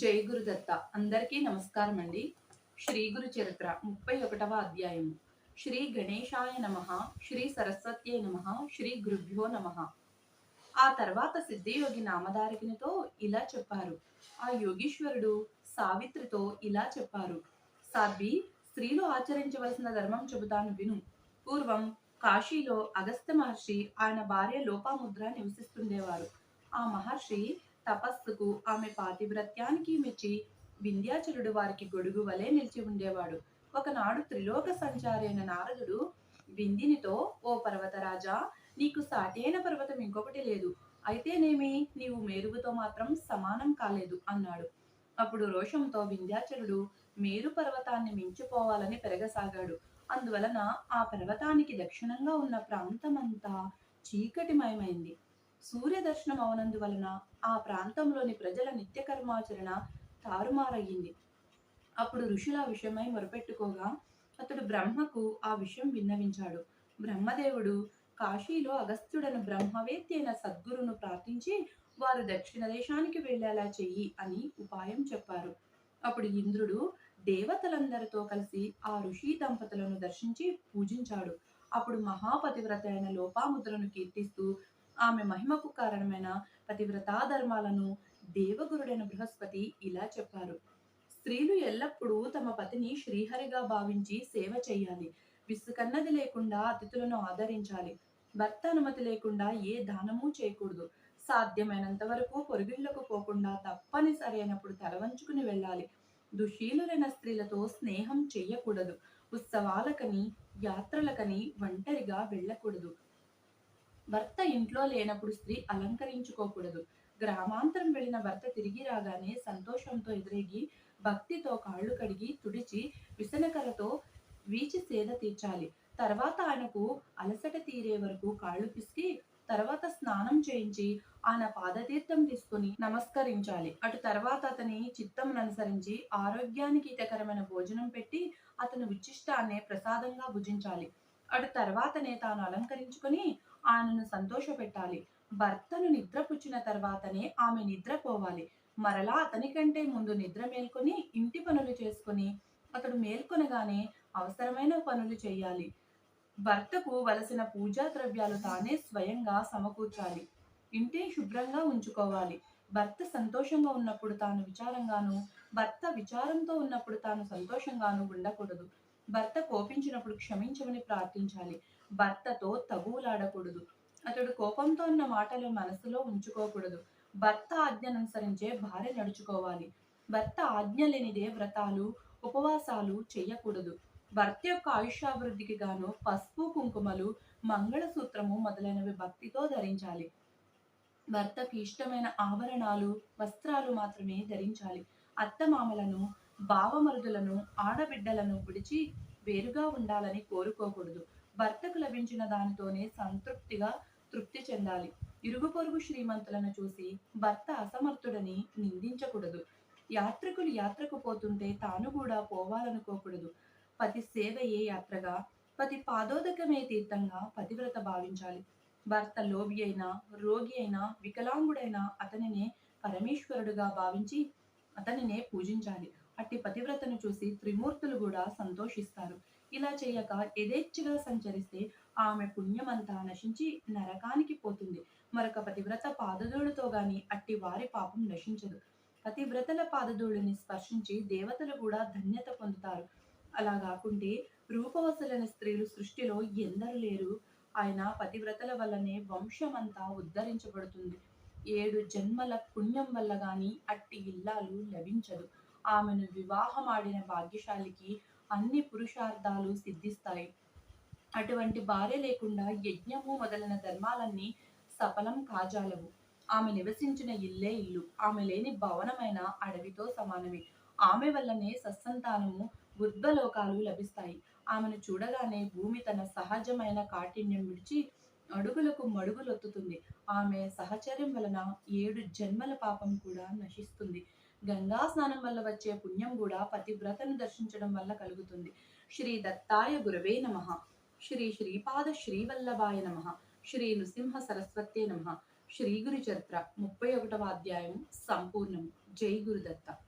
జై గురుదత్త. అందరికీ నమస్కారం అండి. శ్రీ గురు చరిత్ర ముప్పై ఒకటవ అధ్యాయం శ్రీ గణేశాయ నమ శ్రీ సరస్వత్యే నమ శ్రీ గురుభ్యో నమ. ఆ తర్వాత సిద్ధియోగి నామధారకినితో ఇలా చెప్పారు. ఆ యోగీశ్వరుడు సావిత్రితో ఇలా చెప్పారు. సాధ్వి స్త్రీలు ఆచరించవలసిన ధర్మం చెబుతాను విను. పూర్వం కాశీలో అగస్త్య మహర్షి ఆయన భార్య లోపాముద్ర నివసిస్తుండేవారు. ఆ మహర్షి తపస్సుకు ఆమె పాతివ్రత్యానికి మెచ్చి వింధ్యాచలుడు వారికి గొడుగు వలె నిలిచి ఉండేవాడు. ఒకనాడు త్రిలోక సంచారి అయిన నారదుడు విందినితో ఓ పర్వతరాజా నీకు సాటైన పర్వతం ఇంకొకటి లేదు. అయితేనేమి నీవు మేరుగుతో మాత్రం సమానం కాలేదు అన్నాడు. అప్పుడు రోషంతో వింధ్యాచలుడు మేరు పర్వతాన్ని మించిపోవాలని పెరగసాగాడు. అందువలన ఆ పర్వతానికి దక్షిణంగా ఉన్న ప్రాంతమంతా చీకటిమయమైంది. సూర్య దర్శనం అవనందువలన ఆ ప్రాంతంలోని ప్రజల నిత్య కర్మాచరణ తారుమారయ్యింది. అప్పుడు ఋషుల ఆ విషయమై మొరపెట్టుకోగా అతడు బ్రహ్మకు ఆ విషయం విన్నవించాడు. బ్రహ్మదేవుడు కాశీలో అగస్త్యుడను బ్రహ్మవేత్తి అయిన సద్గురును ప్రార్థించి వారు దక్షిణ దేశానికి వెళ్ళేలా చెయ్యి అని ఉపాయం చెప్పారు. అప్పుడు ఇంద్రుడు దేవతలందరితో కలిసి ఆ ఋషి దంపతులను దర్శించి పూజించాడు. అప్పుడు మహాపతివ్రత అయిన లోపాముద్రను కీర్తిస్తూ ఆమె మహిమకు కారణమైన పతివ్రతా ధర్మాలను దేవగురుడైన బృహస్పతి ఇలా చెప్పారు. స్త్రీలు ఎల్లప్పుడూ తమ పతిని శ్రీహరిగా భావించి సేవ చేయాలి. విసుకన్నది లేకుండా అతిథులను ఆదరించాలి. భర్త అనుమతి లేకుండా ఏ దానము చేయకూడదు. సాధ్యమైనంత వరకు పొరుగుళ్ళకు పోకుండా తప్పనిసరి అయినప్పుడు తలవంచుకుని వెళ్ళాలి. దుశీలులైన స్త్రీలతో స్నేహం చేయకూడదు. ఉత్సవాలకని యాత్రలకని ఒంటరిగా వెళ్ళకూడదు. భర్త ఇంట్లో లేనప్పుడు స్త్రీ అలంకరించుకోకూడదు. గ్రామాంతరం వెళ్ళిన భర్త తిరిగి రాగానే సంతోషంతో ఎదురేగి భక్తితో కాళ్ళు కడిగి తుడిచి విసనకరతో వీచి సేద తీర్చాలి. తర్వాత ఆయనకు అలసట తీరే వరకు కాళ్ళు పిసికి తర్వాత స్నానం చేయించి ఆయన పాదతీర్థం తీసుకుని నమస్కరించాలి. అటు తర్వాత అతని చిత్తం అనుసరించి ఆరోగ్యానికి హితకరమైన భోజనం పెట్టి అతను విచిష్టాన్ని ప్రసాదంగా భుజించాలి. అటు తర్వాతనే తాను అలంకరించుకొని ఆయనను సంతోషపెట్టాలి. భర్తను నిద్రపుచ్చిన తర్వాతనే ఆమె నిద్రపోవాలి. మరలా అతని కంటే ముందు నిద్ర మేల్కొని ఇంటి పనులు చేసుకొని అతడు మేల్కొనగానే అవసరమైన పనులు చేయాలి. భర్తకు వలసిన పూజా ద్రవ్యాలు తానే స్వయంగా సమకూర్చాలి. ఇంటి శుభ్రంగా ఉంచుకోవాలి. భర్త సంతోషంగా ఉన్నప్పుడు తాను విచారంగాను భర్త విచారంతో ఉన్నప్పుడు తాను సంతోషంగాను ఉండకూడదు. తప్పించినప్పుడు క్షమించమని ప్రార్థించాలి. భర్తతో తగువులాడకూడదు. అతడు కోపంతో ఉన్న మాటలు మనసులో ఉంచుకోకూడదు. భర్త ఆజ్ఞను అనుసరించే భార్య నడుచుకోవాలి. భర్త ఆజ్ఞ లేనిదే వ్రతాలు ఉపవాసాలు చేయకూడదు. భర్త యొక్క ఆయుష్యాభివృద్ధికి గాను పసుపు కుంకుమలు మంగళసూత్రము మొదలైనవి భక్తితో ధరించాలి. భర్తకి ఇష్టమైన ఆభరణాలు వస్త్రాలు మాత్రమే ధరించాలి. అత్తమామలను బావమరుదులను ఆడబిడ్డలను విడిచి వేరుగా ఉండాలని కోరుకోకూడదు. భర్తకు లభించిన దానితోనే సంతృప్తిగా తృప్తి చెందాలి. ఇరుగు పొరుగు శ్రీమంతులను చూసి భర్త అసమర్థుడని నిందించకూడదు. యాత్రికులు యాత్రకు పోతుంటే తాను కూడా పోవాలనుకోకూడదు. పతి సేవయే యాత్రగా పతి పాదోదకమే తీర్థంగా పతివ్రత భావించాలి. భర్త లోబి అయినా రోగి అయినా వికలాంగుడైనా అతనినే పరమేశ్వరుడుగా భావించి అతనినే పూజించాలి. అట్టి పతివ్రతను చూసి త్రిమూర్తులు కూడా సంతోషిస్తారు. ఇలా చేయక యథేచ్ఛగా సంచరిస్తే ఆమె పుణ్యమంతా నశించి నరకానికి పోతుంది. మరొక పతివ్రత పాదధూళితో గాని అట్టి వారి పాపం నశించదు. పతివ్రతల పాదధూళిని స్పర్శించి దేవతలు కూడా ధన్యత పొందుతారు. అలా కాకుంటే రూపవసులైన స్త్రీలు సృష్టిలో ఎందరు లేరు? ఆయన పతివ్రతల వల్లనే వంశమంతా ఉద్ధరించబడుతుంది. ఏడు జన్మల పుణ్యం వల్ల గాని అట్టి ఇల్లాలు లభించదు. ఆమెను వివాహమాడిన భాగ్యశాలికి అన్ని పురుషార్థాలు సిద్ధిస్తాయి. అటువంటి భార్య లేకుండా యజ్ఞము మొదలైన ధర్మాలన్నీ సఫలం కాజాలవు. ఆమె నివసించిన ఇల్లే ఇల్లు. ఆమె లేని భవనమైన అడవితో సమానమే. ఆమె వల్లనే సత్సంతానము బుద్ధలోకాలు లభిస్తాయి. ఆమెను చూడగానే భూమి తన సహజమైన కాఠిన్యం విడిచి అడుగులకు మడుగులొత్తుతుంది. ఆమె సహచర్యం వలన ఏడు జన్మల పాపం కూడా నశిస్తుంది. గంగా స్నానం వల్ల వచ్చే పుణ్యం కూడా పతివ్రతను దర్శించడం వల్ల కలుగుతుంది. శ్రీ దత్తాయ గురవే నమ. శ్రీ శ్రీపాద శ్రీవల్లభాయ నమ. శ్రీ నృసింహ సరస్వతే నమ. శ్రీ గురు చరిత్ర ముప్పై ఒకటవ అధ్యాయం సంపూర్ణం జై గురుదత్త.